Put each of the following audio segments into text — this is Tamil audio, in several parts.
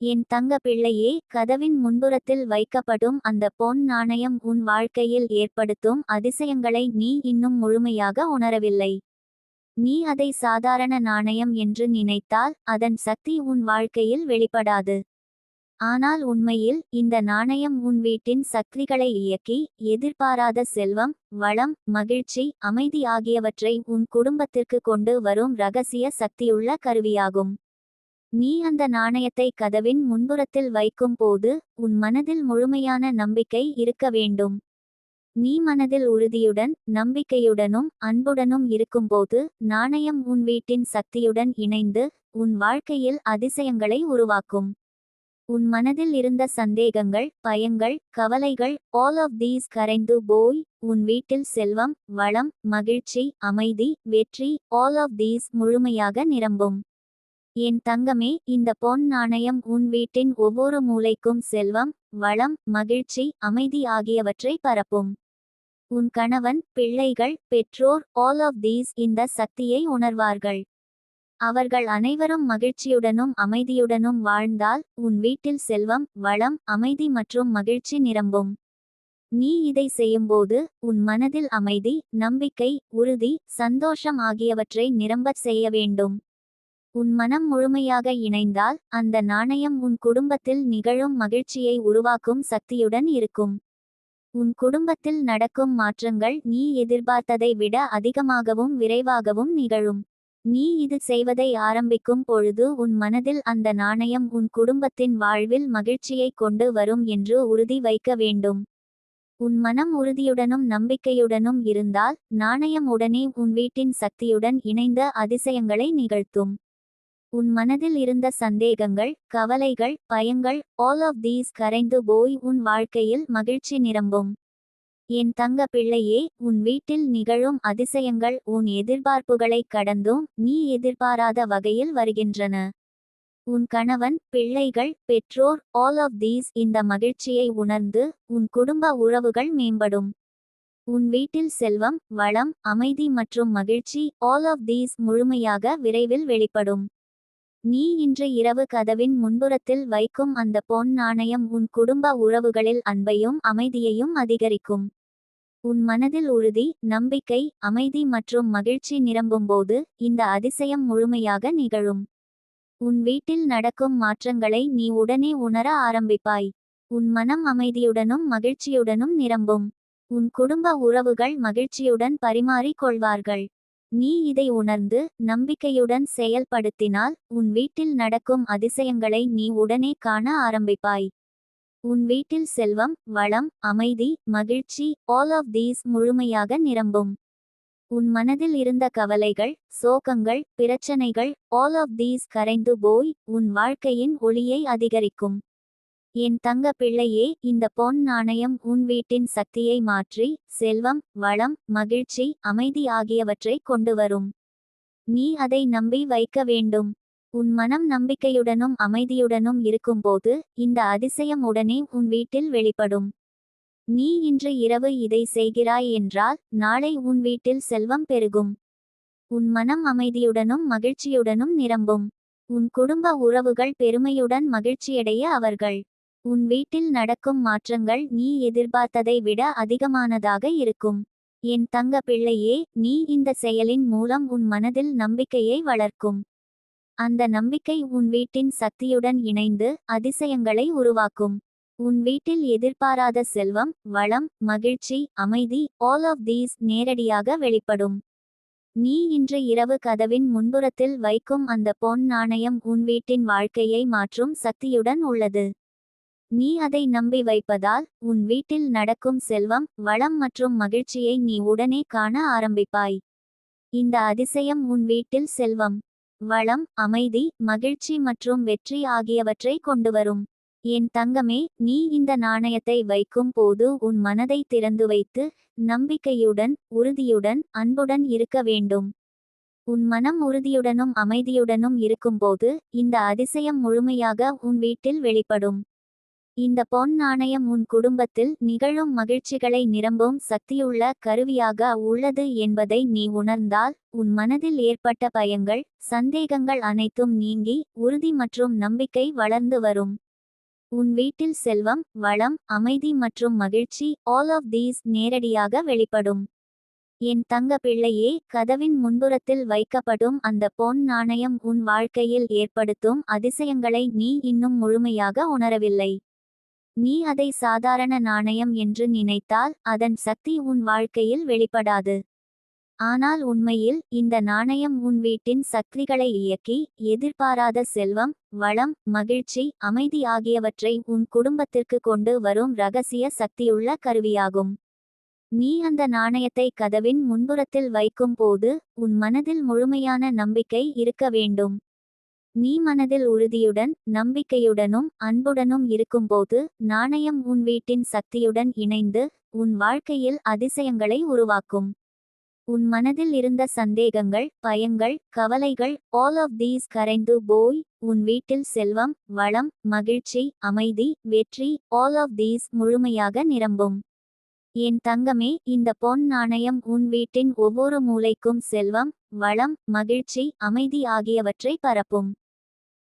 என் தங்க பிள்ளையே கதவின் முன்புறத்தில் வைக்கப்படும் அந்த பொன் நாணயம் உன் வாழ்க்கையில் ஏற்படுத்தும் அதிசயங்களை நீ இன்னும் முழுமையாக உணரவில்லை. நீ அதை சாதாரண நாணயம் என்று நினைத்தால் அதன் சக்தி உன் வாழ்க்கையில் வெளிப்படாது. ஆனால் உண்மையில் இந்த நாணயம் உன் வீட்டின் சக்திகளை இயக்கி எதிர்பாராத செல்வம் வளம் மகிழ்ச்சி அமைதி ஆகியவற்றை உன் குடும்பத்திற்கு கொண்டு வரும் ரகசிய சக்தியுள்ள கருவியாகும். நீ அந்த நாணயத்தை கதவின் முன்புறத்தில் வைக்கும் போது உன் மனதில் முழுமையான நம்பிக்கை இருக்க வேண்டும். நீ மனதில் உறுதியுடன் நம்பிக்கையுடனும் அன்புடனும் இருக்கும்போது நாணயம் உன் வீட்டின் சக்தியுடன் இணைந்து உன் வாழ்க்கையில் அதிசயங்களை உருவாக்கும். உன் மனதில் இருந்த சந்தேகங்கள் பயங்கள் கவலைகள் ஆல் ஆஃப் தீஸ் கரைந்து போய் உன் வீட்டில் செல்வம் வளம் மகிழ்ச்சி அமைதி வெற்றி ஆல் ஆஃப் தீஸ் முழுமையாக நிரம்பும். என் தங்கமே இந்த பொன் நாணயம் உன் வீட்டின் ஒவ்வொரு மூலைக்கும் செல்வம் வளம் மகிழ்ச்சி அமைதி ஆகியவற்றை பரப்பும். உன் கணவன் பிள்ளைகள் பெற்றோர் ஆல் ஆஃப் தீஸ் இந்த சக்தியை உணர்வார்கள். அவர்கள் அனைவரும் மகிழ்ச்சியுடனும் அமைதியுடனும் வாழ்ந்தால் உன் வீட்டில் செல்வம் வளம் அமைதி மற்றும் மகிழ்ச்சி நிரம்பும். நீ இதை செய்யும்போது உன் மனதில் அமைதி நம்பிக்கை உறுதி சந்தோஷம் ஆகியவற்றை நிரம்பச் செய்ய வேண்டும். உன் மனம் முழுமையாக இணைந்தால் அந்த நாணயம் உன் குடும்பத்தில் நிகழும் மகிழ்ச்சியை உருவாக்கும் சக்தியுடன் இருக்கும். உன் குடும்பத்தில் நடக்கும் மாற்றங்கள் நீ எதிர்பார்த்ததை விட அதிகமாகவும் விரைவாகவும் நிகழும். நீ இது செய்வதை ஆரம்பிக்கும் பொழுது உன் மனதில் அந்த நாணயம் உன் குடும்பத்தின் வாழ்வில் மகிழ்ச்சியை கொண்டு வரும் என்று உறுதி வைக்க வேண்டும். உன் மனம் உறுதியுடனும் நம்பிக்கையுடனும் இருந்தால் நாணயம் உடனே உன் வீட்டின் சக்தியுடன் இணைந்த அதிசயங்களை நிகழ்த்தும். உன் மனதில் இருந்த சந்தேகங்கள் கவலைகள் பயங்கள் ஆல் ஆஃப் தீஸ் கரைந்து போய் உன் வாழ்க்கையில் மகிழ்ச்சி நிரம்பும். என் தங்க பிள்ளையே உன் வீட்டில் நிகழும் அதிசயங்கள் உன் எதிர்பார்ப்புகளைக் கடந்தும் நீ எதிர்பாராத வகையில் வருகின்றன. உன் கணவன் பிள்ளைகள் பெற்றோர் ஆல் ஆஃப் தீஸ் இந்த மகிழ்ச்சியை உணர்ந்து உன் குடும்ப உறவுகள் மேம்படும். உன் வீட்டில் செல்வம் வளம் அமைதி மற்றும் மகிழ்ச்சி ஆல் ஆஃப் தீஸ் முழுமையாக விரைவில் வெளிப்படும். நீ இன்று இரவு கதவின் முன்புறத்தில் வைக்கும் அந்த பொன் நாணயம் உன் குடும்ப உறவுகளில் அன்பையும் அமைதியையும் அதிகரிக்கும். உன் மனதில் உறுதி நம்பிக்கை அமைதி மற்றும் மகிழ்ச்சி நிரம்பும்போது இந்த அதிசயம் முழுமையாக நிகழும். உன் வீட்டில் நடக்கும் மாற்றங்களை நீ உடனே உணர ஆரம்பிப்பாய். உன் மனம் அமைதியுடனும் மகிழ்ச்சியுடனும் நிரம்பும். உன் குடும்ப உறவுகள் மகிழ்ச்சியுடன் பரிமாறிக் கொள்வார்கள். நீ இதை உணர்ந்து நம்பிக்கையுடன் செயல்படுத்தினால் உன் வீட்டில் நடக்கும் அதிசயங்களை நீ உடனே காண ஆரம்பிப்பாய். உன் வீட்டில் செல்வம் வளம் அமைதி மகிழ்ச்சி ஆல் ஆஃப் தீஸ் முழுமையாக நிரம்பும். உன் மனதில் இருந்த கவலைகள் சோகங்கள் பிரச்சனைகள் ஆல் ஆஃப் தீஸ் கரைந்து போய் உன் வாழ்க்கையின் ஒளியை அதிகரிக்கும். என் தங்க பிள்ளையே இந்த பொன் நாணயம் உன் வீட்டின் சக்தியை மாற்றி செல்வம் வளம் மகிழ்ச்சி அமைதி ஆகியவற்றை கொண்டு வரும். நீ அதை நம்பி வைக்க வேண்டும். உன் மனம் நம்பிக்கையுடனும் அமைதியுடனும் இருக்கும்போது இந்த அதிசயம் உடனே உன் வீட்டில் வெளிப்படும். நீ இன்று இரவு இதை செய்கிறாய் என்றால் நாளை உன் வீட்டில் செல்வம் பெருகும். உன் மனம் அமைதியுடனும் மகிழ்ச்சியுடனும் நிரம்பும். உன் குடும்ப உறவுகள் பெருமையுடன் மகிழ்ச்சியடைய அவர்கள். உன் வீட்டில் நடக்கும் மாற்றங்கள் நீ எதிர்பார்த்ததை விட அதிகமானதாக இருக்கும். என் தங்க பிள்ளையே நீ இந்த செயலின் மூலம் உன் மனதில் நம்பிக்கையை வளர்க்கும். அந்த நம்பிக்கை உன் வீட்டின் சக்தியுடன் இணைந்து அதிசயங்களை உருவாக்கும். உன் வீட்டில் எதிர்பாராத செல்வம் வளம் மகிழ்ச்சி அமைதி ஆல் ஆஃப் தீஸ் நேரடியாக வெளிப்படும். நீ இன்று இரவு கதவின் முன்புறத்தில் வைக்கும் அந்த பொன் நாணயம் உன் வீட்டின் வாழ்க்கையை மாற்றும் சக்தியுடன் உள்ளது. நீ அதை நம்பி வைப்பதால் உன் வீட்டில் நடக்கும் செல்வம் வளம் மற்றும் மகிழ்ச்சியை நீ உடனே காண ஆரம்பிப்பாய். இந்த அதிசயம் உன் வீட்டில் செல்வம் வளம் அமைதி மகிழ்ச்சி மற்றும் வெற்றி ஆகியவற்றை கொண்டு வரும். என் தங்கமே நீ இந்த நாணயத்தை வைக்கும் போது உன் மனதை திறந்து வைத்து நம்பிக்கையுடன் உறுதியுடன் அன்புடன் இருக்க வேண்டும். உன் மனம் உறுதியுடனும் அமைதியுடனும் இருக்கும்போது இந்த அதிசயம் முழுமையாக உன் வீட்டில் வெளிப்படும். இந்த பொன் நாணயம் உன் குடும்பத்தில் நிகழும் மகிழ்ச்சிகளை நிரம்பும் சக்தியுள்ள கருவியாக உள்ளது என்பதை நீ உணர்ந்தால் உன் மனதில் ஏற்பட்ட பயங்கள் சந்தேகங்கள் அனைத்தும் நீங்கி உறுதி மற்றும் நம்பிக்கை வளர்ந்து வரும். உன் வீட்டில் செல்வம் வளம் அமைதி மற்றும் மகிழ்ச்சி ஆல் ஆஃப் தீஸ் நேரடியாக வெளிப்படும். என் தங்க பிள்ளையே கதவின் முன்புறத்தில் வைக்கப்படும் அந்த பொன் நாணயம் உன் வாழ்க்கையில் ஏற்படுத்தும் அதிசயங்களை நீ இன்னும் முழுமையாக உணரவில்லை. நீ அதை சாதாரண நாணயம் என்று நினைத்தால் அதன் சக்தி உன் வாழ்க்கையில் வெளிப்படாது. ஆனால் உண்மையில் இந்த நாணயம் உன் வீட்டின் சக்திகளை இயக்கி எதிர்பாராத செல்வம் வளம் மகிழ்ச்சி அமைதி ஆகியவற்றை உன் குடும்பத்திற்கு கொண்டு வரும் ரகசிய சக்தியுள்ள கருவியாகும். நீ அந்த நாணயத்தை கதவின் முன்புறத்தில் வைக்கும் போது உன் மனதில் முழுமையான நம்பிக்கை இருக்க வேண்டும். நீ மனதில் உறுதியுடன் நம்பிக்கையுடனும் அன்புடனும் இருக்கும்போது நாணயம் உன் வீட்டின் சக்தியுடன் இணைந்து உன் வாழ்க்கையில் அதிசயங்களை உருவாக்கும். உன் மனதில் இருந்த சந்தேகங்கள் பயங்கள் கவலைகள் ஆல் ஆஃப் தீஸ் கரைந்து போய் உன் வீட்டில் செல்வம் வளம் மகிழ்ச்சி அமைதி வெற்றி ஆல் ஆஃப் தீஸ் முழுமையாக நிரம்பும். என் தங்கமே இந்த பொன் நாணயம் உன் வீட்டின் ஒவ்வொரு மூலைக்கும் செல்வம் வளம் மகிழ்ச்சி அமைதி ஆகியவற்றை பரப்பும்.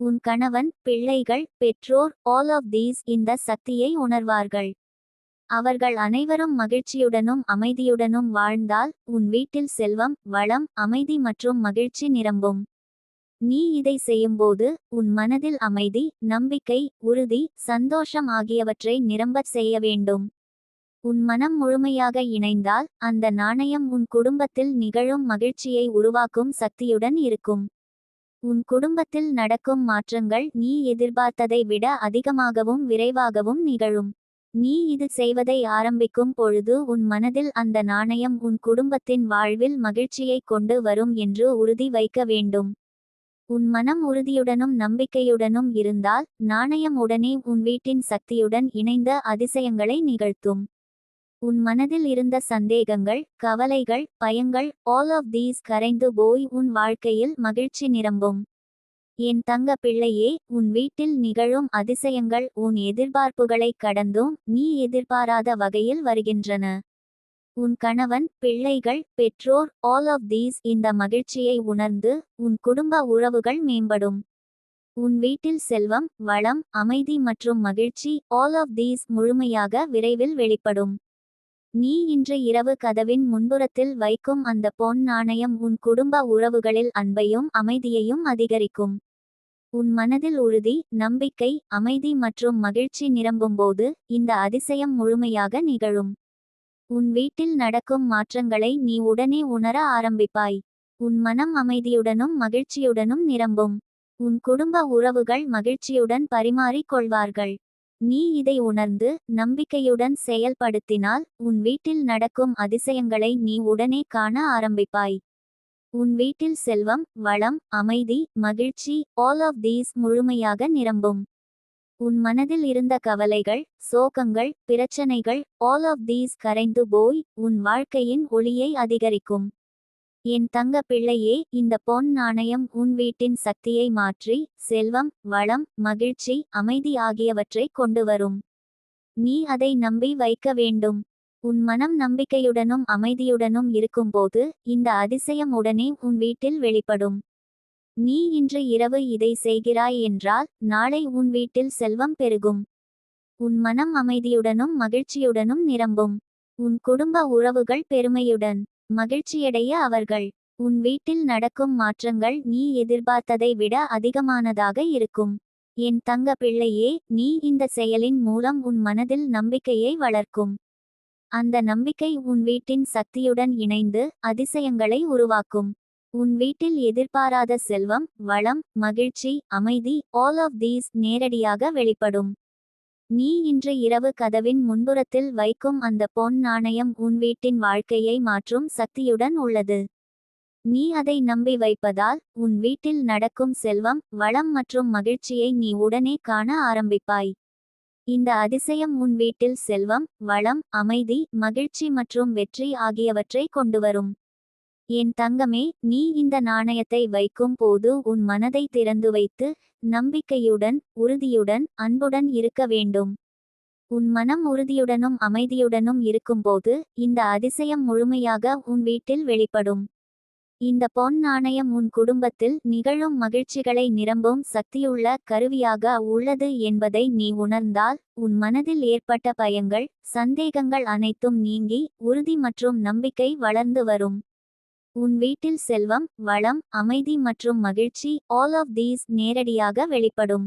உன் கணவன் பிள்ளைகள் பெற்றோர் ஆல் ஆஃப் தீஸ் இந்த சக்தியை உணர்வார்கள். அவர்கள் அனைவரும் மகிழ்ச்சியுடனும் அமைதியுடனும் வாழ்ந்தால் உன் வீட்டில் செல்வம் வளம் அமைதி மற்றும் மகிழ்ச்சி நிரம்பும். நீ இதை செய்யும்போது உன் மனதில் அமைதி நம்பிக்கை உறுதி சந்தோஷம் ஆகியவற்றை நிரம்பச் செய்ய வேண்டும். உன் மனம் முழுமையாக இணைந்தால் அந்த நாணயம் உன் குடும்பத்தில் நிகழும் மகிழ்ச்சியை உருவாக்கும் சக்தியுடன் இருக்கும். உன் குடும்பத்தில் நடக்கும் மாற்றங்கள் நீ எதிர்பார்த்ததை விட அதிகமாகவும் விரைவாகவும் நிகழும். நீ இது செய்வதை ஆரம்பிக்கும் பொழுது உன் மனதில் அந்த நாணயம் உன் குடும்பத்தின் வாழ்வில் மகிழ்ச்சியை கொண்டு வரும் என்று உறுதி வைக்க வேண்டும். உன் மனம் உறுதியுடனும் நம்பிக்கையுடனும் இருந்தால் நாணயம் உடனே உன் வீட்டின் சக்தியுடன் இணைந்த அதிசயங்களை நிகழ்த்தும். உன் மனதில் இருந்த சந்தேகங்கள் கவலைகள் பயங்கள் ஆல் ஆஃப் தீஸ் கரைந்து போய் உன் வாழ்க்கையில் மகிழ்ச்சி நிரம்பும். என் தங்க பிள்ளையே உன் வீட்டில் நிகழும் அதிசயங்கள் உன் எதிர்பார்ப்புகளைக் கடந்தும் நீ எதிர்பாராத வகையில் வருகின்றன. உன் கணவன் பிள்ளைகள் பெற்றோர் ஆல் ஆஃப் தீஸ் இந்த மகிழ்ச்சியை உணர்ந்து உன் குடும்ப உறவுகள் மேம்படும். உன் வீட்டில் செல்வம் வளம் அமைதி மற்றும் மகிழ்ச்சி ஆல் ஆஃப் தீஸ் முழுமையாக விரைவில் வெளிப்படும். நீ இன்று இரவு கதவின் முன்புறத்தில் வைக்கும் அந்த பொன் நாணயம் உன் குடும்ப உறவுகளில் அன்பையும் அமைதியையும் அதிகரிக்கும். உன் மனதில் உறுதி நம்பிக்கை அமைதி மற்றும் மகிழ்ச்சி நிரம்பும்போது இந்த அதிசயம் முழுமையாக நிகழும். உன் வீட்டில் நடக்கும் மாற்றங்களை நீ உடனே உணர ஆரம்பிப்பாய். உன் மனம் அமைதியுடனும் மகிழ்ச்சியுடனும் நிரம்பும். உன் குடும்ப உறவுகள் மகிழ்ச்சியுடன் பரிமாறிக் கொள்வார்கள். நீ இதை உணர்ந்து நம்பிக்கையுடன் செயல்படுத்தினால் உன் வீட்டில் நடக்கும் அதிசயங்களை நீ உடனே காண ஆரம்பிப்பாய். உன் வீட்டில் செல்வம் வளம் அமைதி மகிழ்ச்சி ஆல் ஆஃப் தீஸ் முழுமையாக நிரம்பும். உன் மனதில் இருந்த கவலைகள் சோகங்கள் பிரச்சனைகள் ஆல் ஆஃப் தீஸ் கரைந்து போய் உன் வாழ்க்கையின் ஒளியை அதிகரிக்கும். என் தங்க பிள்ளையே இந்த பொன் நாணயம் உன் வீட்டின் சக்தியை மாற்றி செல்வம் வளம் மகிழ்ச்சி அமைதி ஆகியவற்றை கொண்டு வரும். நீ அதை நம்பி வைக்க வேண்டும். உன் மனம் நம்பிக்கையுடனும் அமைதியுடனும் இருக்கும்போது இந்த அதிசயம் உடனே உன் வீட்டில் வெளிப்படும். நீ இன்று இரவு இதை செய்கிறாய் என்றால் நாளை உன் வீட்டில் செல்வம் பெருகும். உன் மனம் அமைதியுடனும் மகிழ்ச்சியுடனும் நிரம்பும். உன் குடும்ப உறவுகள் பெருமையுடன். மகிழ்ச்சியடைய அவர்கள். உன் வீட்டில் நடக்கும் மாற்றங்கள் நீ எதிர்பார்த்ததை விட அதிகமானதாக இருக்கும். என் தங்க பிள்ளையே நீ இந்த செயலின் மூலம் உன் மனதில் நம்பிக்கையை வளர்க்கும். அந்த நம்பிக்கை உன் வீட்டின் சக்தியுடன் இணைந்து அதிசயங்களை உருவாக்கும். உன் வீட்டில் எதிர்பாராத செல்வம் வளம் மகிழ்ச்சி அமைதி ஆல் ஆஃப் தீஸ் நேரடியாக வெளிப்படும். நீ இன்று இரவு கதவின் முன்புறத்தில் வைக்கும் அந்த பொன் நாணயம் உன் வீட்டின் வாழ்க்கையை மாற்றும் சக்தியுடன் உள்ளது. நீ அதை நம்பி வைப்பதால் உன் வீட்டில் நடக்கும் செல்வம் வளம் மற்றும் மகிழ்ச்சியை நீ உடனே காண ஆரம்பிப்பாய். இந்த அதிசயம் உன் வீட்டில் செல்வம் வளம் அமைதி மகிழ்ச்சி மற்றும் வெற்றி ஆகியவற்றை கொண்டுவரும். என் தங்கமே நீ இந்த நாணயத்தை வைக்கும் போது உன் மனதை திறந்து வைத்து நம்பிக்கையுடன் உறுதியுடன் அன்புடன் இருக்க வேண்டும். உன் மனம் உறுதியுடனும் அமைதியுடனும் இருக்கும்போது இந்த அதிசயம் முழுமையாக உன் வீட்டில் வெளிப்படும். இந்த பொன் நாணயம் உன் குடும்பத்தில் நிகழும் மகிழ்ச்சிகளை நிரம்பும் சக்தியுள்ள கருவியாக உள்ளது என்பதை நீ உணர்ந்தால் உன் மனதில் ஏற்பட்ட பயங்கள் சந்தேகங்கள் அனைத்தும் நீங்கி உறுதி மற்றும் நம்பிக்கை வளர்ந்து வரும். உன் வீட்டில் செல்வம் வளம் அமைதி மற்றும் மகிழ்ச்சி ஆல் ஆஃப் தீஸ் நேரடியாக வெளிப்படும்.